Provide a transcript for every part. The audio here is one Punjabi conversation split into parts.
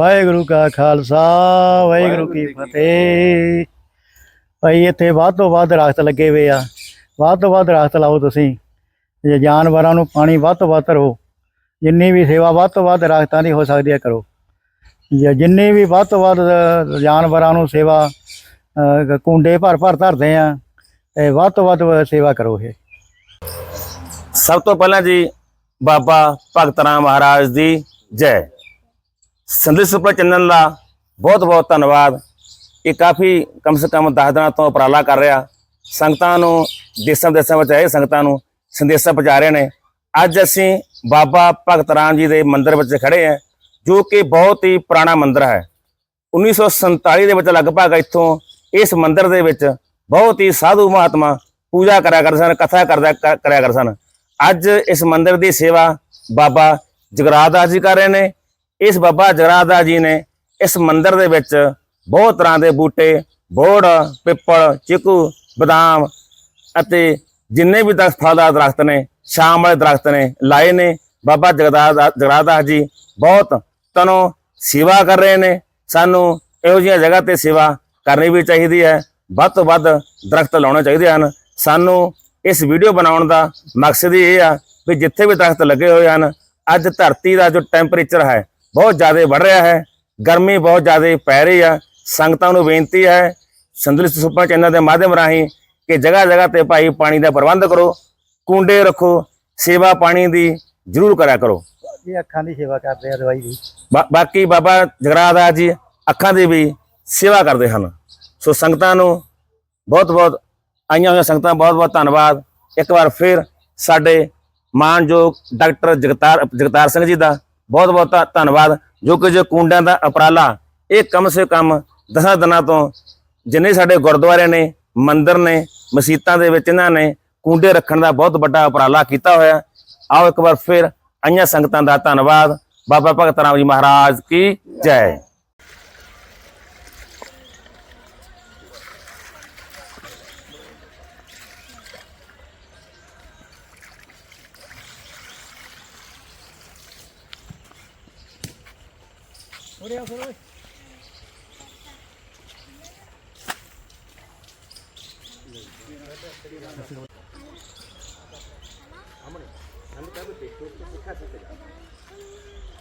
ਵਾਹਿਗੁਰੂ ਕਾ ਖਾਲਸਾ ਵਾਹਿਗੁਰੂ ਕੀ ਫਤਿਹ। ਭਾਈ ਇੱਥੇ ਵੱਧ ਤੋਂ ਵੱਧ ਦਰਖਤ ਲੱਗੇ ਹੋਏ ਆ। ਵੱਧ ਤੋਂ ਵੱਧ ਦਰਖਤ ਲਾਓ ਤੁਸੀਂ। ਜੇ ਜਾਨਵਰਾਂ ਨੂੰ ਪਾਣੀ ਵੱਧ ਤੋਂ ਵੱਧ ਦਿਓ ਜਿੰਨੀ ਵੀ ਸੇਵਾ ਵੱਧ ਤੋਂ ਵੱਧ ਦਰਖਤਾਂ ਦੀ ਹੋ ਸਕਦੀ ਹੈ ਕਰੋ। ਜੇ ਜਿੰਨੀ ਵੀ ਵੱਧ ਤੋਂ ਵੱਧ ਜਾਨਵਰਾਂ ਨੂੰ ਸੇਵਾ ਕੁੰਡੇ ਭਰ ਭਰ ਧਰਦੇ ਆ ਤੇ ਵੱਧ ਤੋਂ ਵੱਧ ਸੇਵਾ ਕਰੋ ਇਹ। ਸਭ ਤੋਂ ਪਹਿਲਾਂ ਜੀ ਬਾਬਾ ਭਗਤ ਰਾਮ ਮਹਾਰਾਜ ਦੀ ਜੈ। ਸੰਦੇਸ਼ ਸੁਪਰ ਚੰਨਨ ਦਾ ਬਹੁਤ ਬਹੁਤ ਧੰਨਵਾਦ। ਇਹ ਕਾਫੀ ਕਮ ਸੇ ਕਮ 10 ਦਿਨਾਂ ਤੋਂ ਉਪਰਾਲਾ ਕਰ ਰਿਹਾ। ਸੰਗਤਾਂ ਨੂੰ, ਦੇਸਾਂ ਦੇਸਾਂ ਵਿੱਚ ਆਏ ਸੰਗਤਾਂ ਨੂੰ ਸੰਦੇਸ਼ਾਂ ਪਹੁੰਚਾ ਰਹੇ ਨੇ। ਅੱਜ ਅਸੀਂ ਬਾਬਾ ਭਗਤ ਰਾਮ ਜੀ ਦੇ ਮੰਦਿਰ ਵਿੱਚ ਖੜੇ ਹਾਂ, ਜੋ ਕਿ ਬਹੁਤ ਹੀ ਪੁਰਾਣਾ ਮੰਦਿਰ ਹੈ। 1947 ਦੇ ਵਿੱਚ ਲਗਭਗ ਇੱਥੋਂ ਇਸ ਮੰਦਿਰ ਦੇ ਵਿੱਚ ਬਹੁਤ ਹੀ ਸਾਧੂ ਮਹਾਤਮਾ ਪੂਜਾ ਕਰਿਆ ਕਰਦੇ ਸਨ, ਕਥਾ ਕਰਦਾ ਕ- ਕਰਿਆ ਕਰਦੇ ਸਨ। ਅੱਜ ਇਸ ਮੰਦਿਰ ਦੀ ਸੇਵਾ ਬਾਬਾ ਜਗਰਾਜ ਦਾਸ ਜੀ ਕਰ ਰਹੇ ਨੇ। ਇਸ ਬਾਬਾ ਜਗਰਾਜ ਦਾਸ ਜੀ ਨੇ ਇਸ ਮੰਦਿਰ ਦੇ ਵਿੱਚ ਬਹੁਤ ਤਰ੍ਹਾਂ ਦੇ ਬੂਟੇ ਬੋੜ ਪਿੱਪਲ, ਚੀਕੂ, ਬਦਾਮ ਅਤੇ ਜਿੰਨੇ ਵੀ ਦਰਖਤ ਫਲਦਾਰ ਦਰਖਤ ਨੇ, ਸ਼ਾਮ ਵਾਲੇ ਦਰਖਤ ਨੇ ਲਾਏ ਨੇ। ਬਾਬਾ ਜਗਦਾਸ ਦਾ- ਦਾਸ ਜੀ ਬਹੁਤ ਤਨੋ ਸੇਵਾ ਕਰ ਰਹੇ ਨੇ। ਸਾਨੂੰ ਇਹੋ ਜਿਹੀਆਂ ਜਗ੍ਹਾ ਤੇ ਸੇਵਾ ਕਰਨੀ ਵੀ ਚਾਹੀਦੀ ਹੈ। ਵੱਧ ਤੋਂ ਵੱਧ ਦਰਖਤ ਲਾਉਣੇ ਚਾਹੀਦੇ ਹਨ। ਸਾਨੂੰ ਇਸ ਵੀਡੀਓ ਬਣਾਉਣ ਦਾ ਮਕਸਦ ਹੀ ਇਹ ਆ ਵੀ ਜਿੱਥੇ ਵੀ ਦਰਖਤ ਲੱਗੇ ਹੋਏ ਹਨ, ਅੱਜ ਧਰਤੀ ਦਾ ਜੋ ਟੈਂਪਰੇਚਰ ਹੈ ਬਹੁਤ ਜ਼ਿਆਦਾ ਵੱਧ ਰਿਹਾ ਹੈ ਗਰਮੀ ਬਹੁਤ ਜ਼ਿਆਦਾ ਪੈ ਰਹੀ ਆ। ਸੰਗਤਾਂ ਨੂੰ ਬੇਨਤੀ ਹੈ ਸੰਦਲਿਤ ਸੁਪਰ ਚੈਨਲ ਦੇ ਮਾਧਿਅਮ ਰਾਹੀਂ ਕਿ ਜਗ੍ਹਾ ਜਗ੍ਹਾ ਤੇ ਭਾਈ ਪਾਣੀ ਦਾ ਪ੍ਰਬੰਧ ਕਰੋ ਕੁੰਡੇ ਰੱਖੋ ਸੇਵਾ ਪਾਣੀ ਦੀ ਜ਼ਰੂਰ ਕਰਿਆ ਕਰੋ। ਇਹ ਅੱਖਾਂ ਦੀ ਸੇਵਾ ਕਰਦੇ ਆ ਦਵਾਈ ਦੀ। ਬਾਕੀ ਬਾਬਾ ਜਗਰਾਦਾ ਜੀ ਅੱਖਾਂ ਦੀ ਵੀ ਸੇਵਾ ਕਰਦੇ ਹਨ। ਸੋ ਸੰਗਤਾਂ ਨੂੰ ਬਹੁਤ ਬਹੁਤ ਆਈਆਂ ਹੋਈਆਂ ਸੰਗਤਾਂ ਬਹੁਤ ਬਹੁਤ ਧੰਨਵਾਦ। ਇੱਕ ਵਾਰ ਫਿਰ ਸਾਡੇ ਮਾਨਯੋਗ ਡਾਕਟਰ ਜਗਤਾਰ ਜਗਤਾਰ ਸਿੰਘ ਜੀ ਦਾ ਬਹੁਤ ਬਹੁਤ ਧੰ- ਧੰਨਵਾਦ। ਜੋ ਕਿ ਜੋ ਕੁੰਡਿਆਂ ਦਾ ਉਪਰਾਲਾ, ਇਹ ਕਮ ਸੇ ਕਮ ਦਸਾਂ ਦਿਨਾਂ ਤੋਂ ਜਿੰਨੇ ਸਾਡੇ ਗੁਰਦੁਆਰੇ ਨੇ, ਮੰਦਿਰ ਨੇ ਮਸੀਤਾਂ ਦੇ ਵਿੱਚ ਇਹਨਾਂ ਨੇ ਕੁੰਡੇ ਰੱਖਣ ਦਾ ਬਹੁਤ ਵੱਡਾ ਉਪਰਾਲਾ ਕੀਤਾ ਹੋਇਆ। ਆਓ ਇੱਕ ਵਾਰ ਫਿਰ ਆਈਆਂ ਸੰਗਤਾਂ ਦਾ ਧੰਨਵਾਦ। ਬਾਬਾ ਭਗਤ ਰਾਮ ਜੀ ਮਹਾਰਾਜ ਕੀ ਜੈ।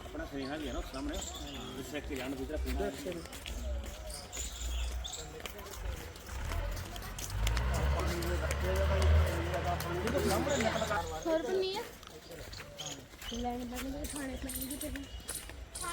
ਆਪਣਾ ਸੁਨੇਹਾ ਵੀ ਹੈ ਨਾ ਸਾਹਮਣੇ ਜਿਸ ਕੇ ਜਾਣ ਦੀ ਤਰ੍ਹਾਂ ਹੋਰ ਬੰਨੀ ਆ? ਲੈਣ ਬੰਨ ਦੇ ਖਾਣੇ ਖਾਣੇ ਤੇ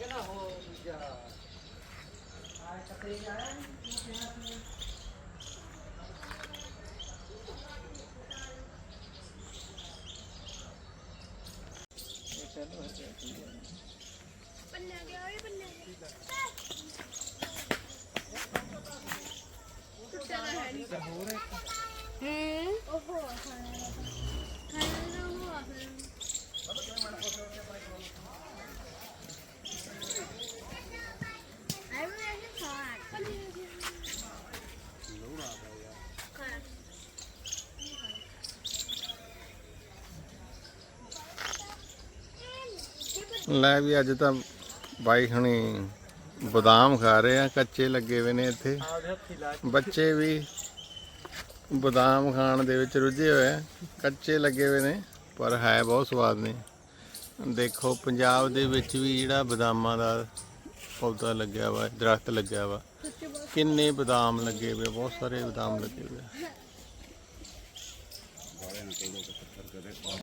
ਖਾਣੇ ਨਹੀਂ ਆਪ ਸਿੱਧੀ ਪਾਣੀ ਲਾ ਲਓ ਕਹਿੰਦੇ ਸਿੱਧੀ ਨਹੀਂ ਪਾਣੀ ਪੰਨਾ ਗਿਆ ਓਏ ਪੰਨਾ ਗਿਆ ਟੁੱਟਾ ਤਾਂ ਹੈ। ਨਹੀਂ ਹੂੰ ਓਹੋ ਖਾਣਾ ਲੈ ਵੀ ਅੱਜ ਤਾਂ ਬਾਈ ਹਣੀ ਬਦਾਮ ਖਾ ਰਹੇ ਆ, ਕੱਚੇ ਲੱਗੇ ਹੋਏ ਨੇ ਇੱਥੇ। ਬੱਚੇ ਵੀ ਬਦਾਮ ਖਾਣ ਦੇ ਵਿੱਚ ਰੁੱਝੇ ਹੋਏ ਆ, ਕੱਚੇ ਲੱਗੇ ਹੋਏ ਨੇ, ਪਰ ਹੈ ਬਹੁਤ ਸਵਾਦ ਨੇ। ਦੇਖੋ, ਪੰਜਾਬ ਦੇ ਵਿੱਚ ਵੀ ਜਿਹੜਾ ਬਦਾਮਾਂ ਦਾ ਪੌਦਾ ਲੱਗਿਆ ਵਾ, ਦਰਖਤ ਲੱਗਿਆ ਵਾ, ਕਿੰਨੇ ਬਦਾਮ ਲੱਗੇ ਹੋਏ ਬਹੁਤ ਸਾਰੇ ਬਦਾਮ ਲੱਗੇ ਹੋਏ